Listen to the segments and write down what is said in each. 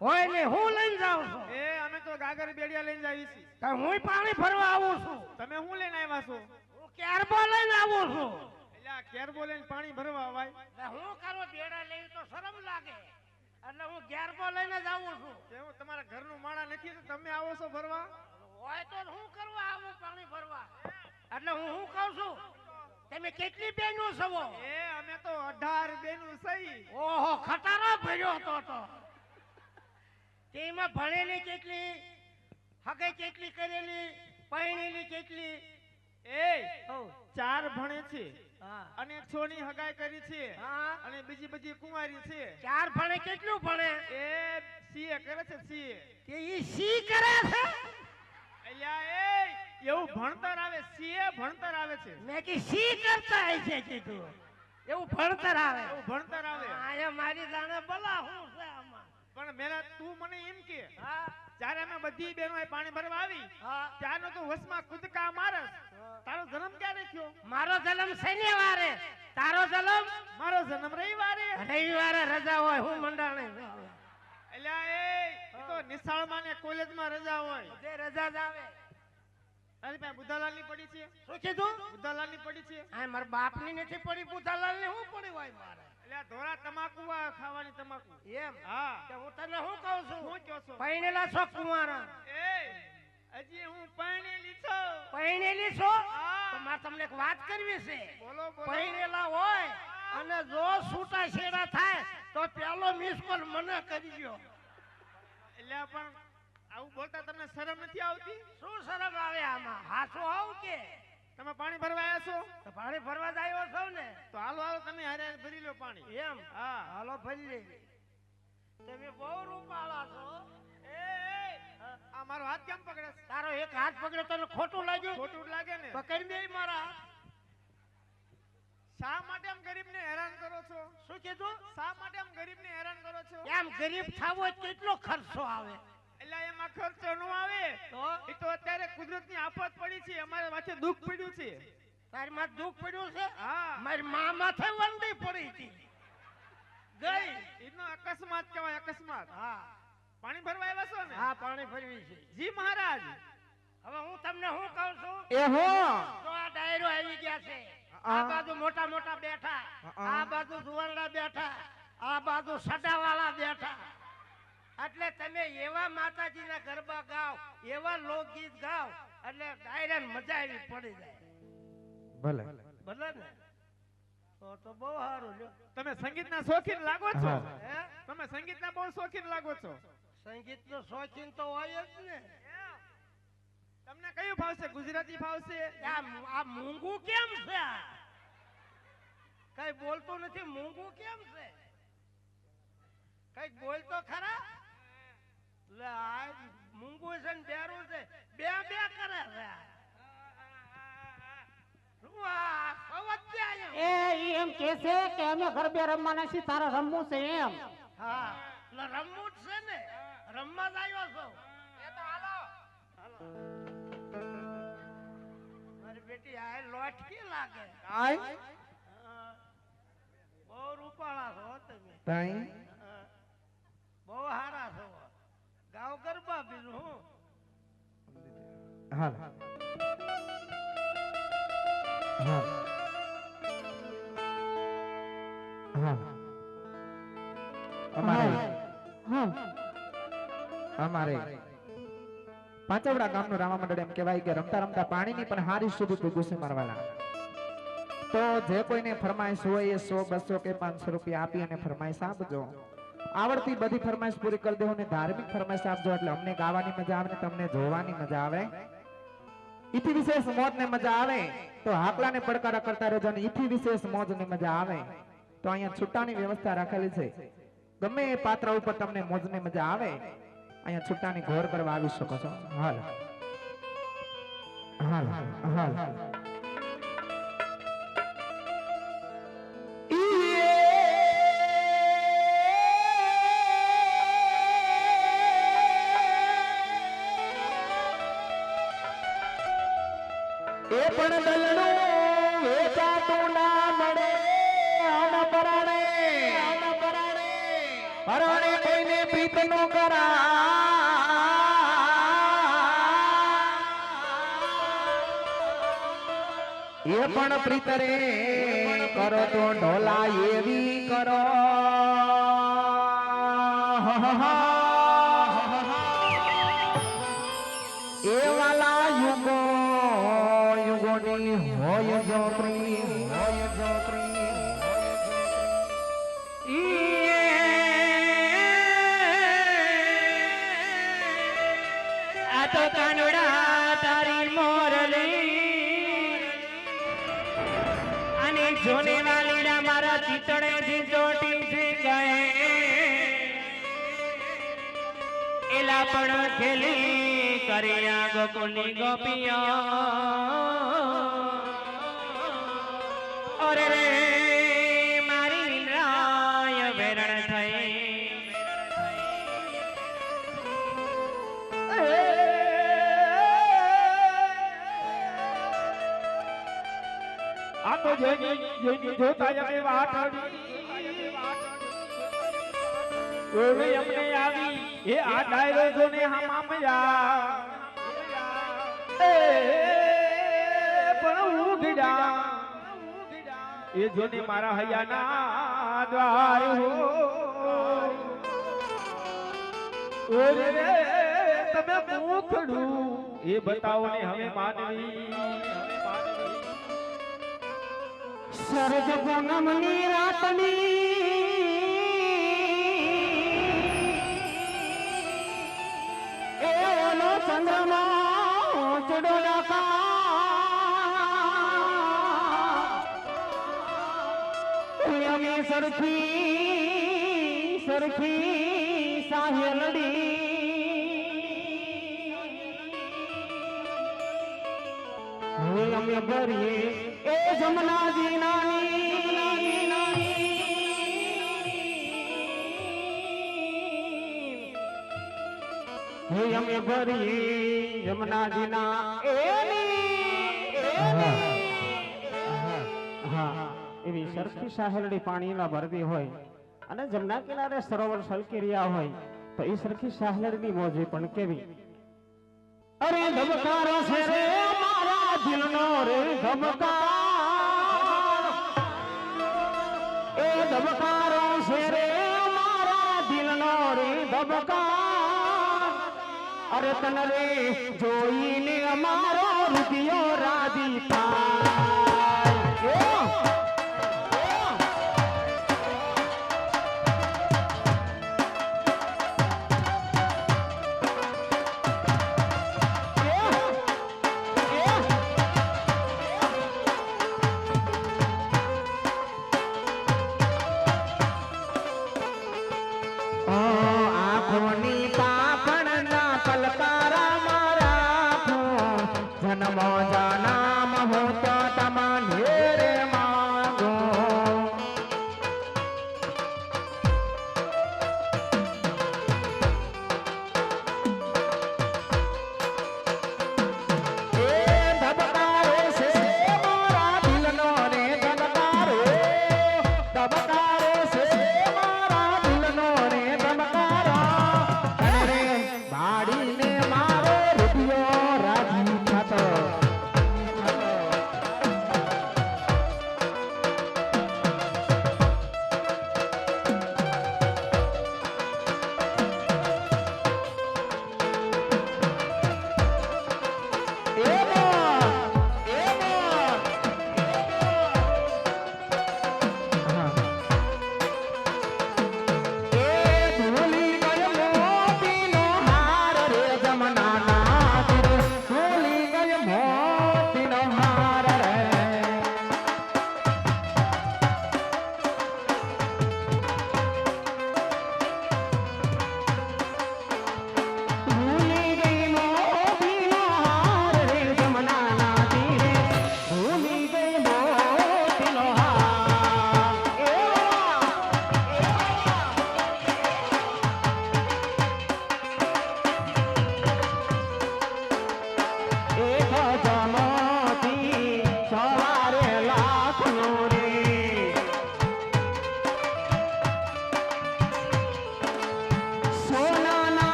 હોય ને હું લઈને જાઉં છું. એ અમે તો ગાગર બેડિયા લઈને જઈએ છીએ હું પાણી ભરવા આવું છું. તમે હું લઈને આવ્યા છો? હું ક્યારબો લઈને આવું છું. એટલે કેરબો લઈને પાણી ભરવા આવાય? હું કરો બેડા લઈ તો શરમ લાગે. એટલે હું ગ્યારબો લઈને જ આવું છું. એવું તમારા ઘરનું માણા નથી તો તમે આવો છો ભરવા? હોય તો હું કરવા આવું પાણી ભરવા? એટલે હું શું કહું છું તમે કેટલી બેનો છો? એ અમે તો અઢાર બેનું સહી. ઓહો ખટારો ભર્યો હતો તો. તેમાં ભણેલી કેટલી હગે કેટલી કરેલી પરણેલી કેટલી? એ ચાર ભણે છે. અને છોની હગાઈ કરી છે. હા. અને બીજી બધી કુંવારી છે. ચાર ભણે કેટલું ભણે? એ સીએ કરે છે સીએ. કે ઈ સી કરે છે? અલ્યા એ એવું ભણતર આવે સીએ ભણતર આવે છે. મેં કી સી કરતા હશે કીધું. એવું ભણતર આવે. એવું ભણતર આવે. આયા મારી જાણે ભલા હું છે પણ મેરા તું મને એમ કે જ્યારે અમે બધી બહેનો પાણી ભરવા આવી હા. ત્યારનો તો વસમાં કુદકા મારસ. તારો જન્મ ક્યારે થયો? મારો જન્મ શનિવારે. તારો જન્મ? મારો જન્મ રવિવારે. રવિવારે રજા હોય હું મંડાણે અલ્યા એ તો નિશાળમાં ને કોલેજમાં રજા હોય. જે રજા જ આવે. અરે ભાઈ બુધાલાલની પડી છે? શું કીધું? બુધાલાલની પડી છે? આ મારા બાપની નથી પડી બુધાલાલ ને હું પડી હોય મારે? એટલે ધોરા તમાકુ ખાવાની તમાકુ. એમ? હા. હું તને શું કહું છું? હું કહો છો? પૈણેલા છો કુંવારા. એ હજી હું છું. પૈણેલી છો? તો મારે તમને એક વાત કરવી છે. બોલો બોલો. પૈણેલા હોય અને જો છૂટા છેડા થાય તો પેલો મિસ કોલ મને કરજો એટલે પણ આવું બોલતા તમને શરમ નથી આવતી? શું શરમ આવે આમાં? હાસો આવ કે? તમે પાણી ભરવા આવ્યા છો? તો પાણી ભરવા જ આવ્યો છો ને. તો હાલો હાલો તમે હારે ભરી લો પાણી. એમ? હા. હાલો ભરી લે. તમે બહુ રૂપાળા છો. એ, આ મારો હાથ કેમ પકડે તારો એક હાથ પકડ્યો તને ખોટું લાગ્યું ખોટું લાગે ને. પકડી દે મારા શા માટે આમ ગરીબને હેરાન કરો છો? શું કીધું? શા માટે આમ ગરીબને હેરાન કરો છો? એમ ગરીબ થાવો હોય કેટલો ખર્ચો આવે. એટલે એમાં ખર્ચો ન આવે. તો? એ તો અત્યારે કુદરતની આફત પડી છે. અમારા માથે દુઃખ પડ્યું છે. તારી માથે દુઃખ પડ્યું છે? હા. મારી મા માથે વંડી પડી હતી. ગઈ. એનો અકસ્માત કહેવાય અકસ્માત. હા. પાણી ભરવા આવ્યા છો ને? હા પાણી ભરવી છે. જી મહારાજ. હવે હું તમને શું કહું છું? એ હો. તો આ ડાયરો આવી ગયા છે. આ બાજુ મોટા મોટા બેઠા. આ બાજુ જુવાનડા બેઠા. આ બાજુ સડાવાળા બેઠા. એવા માતાજીના ગરબા ગાવ એવા લોકગીત ગાવ એટલે ડાયરા મજા આવી પડી જાય. ભલે. ભલે ને? તો તો બહુ સારું જો તમે સંગીતના શોખીન લાગો છો? હા. તમે સંગીતના બહુ શોખીન લાગો છો? સંગીતનો શોખીન તો હોય જ ને. તમને કયું ભાવશે ગુજરાતી ભાવશે આ આ મૂંગું કેમ છે? કઈ બોલતું નથી? મૂંગું કેમ છે? કંઈક બોલતો ખરા? લે આ મૂંગું છે ને બેરું છે. બે બે કરે છે? એ એમ કે છે કે અમે ગરબે રમવાના છીએ તારે રમવું છે એમ. હા રમવું જ છે ને. રમવા જ આવ્યો છો. મારી બેટી આ લોટકી લાગે. બહુ રૂપાળા છો હો તમે. અમારે પાંચવડા ગામનું રામા મંડળ એમ કહેવાય કે રમતા રમતા પાણીની પણ હારી સુધી પૂગ્યું છે મારવાલા. તો જે કોઈને ફરમાઈશ હોય એ સો બસો કે પાંચસો રૂપિયા આપી અને ફરમાઈશ આપજો. આવડતી બધી ફરમાઈશ પૂરી કરી દેવું ને ધાર્મિક ફરમાઈશ આપજો એટલે અમને ગાવાની મજા આવે ને તમને જોવાની મજા આવે. ઈથી વિશેષ મોજ ને મજા આવે? તો હાકલા ને પડકારા કરતા રહેજો અને ઇથી વિશેષ મોજ ને મજા આવે. તો અહીંયા છૂટાની વ્યવસ્થા રાખેલી છે. ગમે એ પાત્ર ઉપર તમને મોજ ને મજા આવે, અહીંયા છૂટાની ઘોર કરવા આવી શકો છો. હાલ. હાલ. હાલ. પણ દલનું વેચાતું ના મળે. આન પરાણે આન પરાણે હરણે કોઈને પ્રીત કરા એ પણ પ્રીતરે કરો તો ઢોલા એવી કરો. એ તો કાનુડા તારી મોરલી. અને જોને વાલીડા મારા ચિતડે જી ચોટી થી ગયે એલા પણ ખેલી કર્યા ગોકુલની ગોપીઓ. જોઈ જોઈ જોતા અમે વાટડી ઓવે અમને આવી. એ આ ડાયરો જોને હમ આમયા એ પણ ઉગડા એ જોને મારા હૈયાના દ્વાર હો. ઓરે તમે મુખડું. એ બતાવો ને હવે માનવી. સરજ પૂનમની રાતની એ ઓલો ચંદ્રનો ચડો અમે સરખી સરખી સાહ્ય લડી અમે ભરીએ એ જમનાજી નાની. હે અમે ભરીએ જમનાજીના હા એવી સરખી સાહેરડી પાણીમાં ભરતી હોય અને જમના કિનારે સરોવર સલકી રહ્યા હોય તો એ સરખી સાહેરડી મોજે પણ કેવી. અરે ધબકારો છે રે મારા દિલનો રે ધબકાર. ધબકાર અરે તન રે જોઈને અમારો રૂપિયો થાય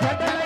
વાલી તું વેલા એ જટલે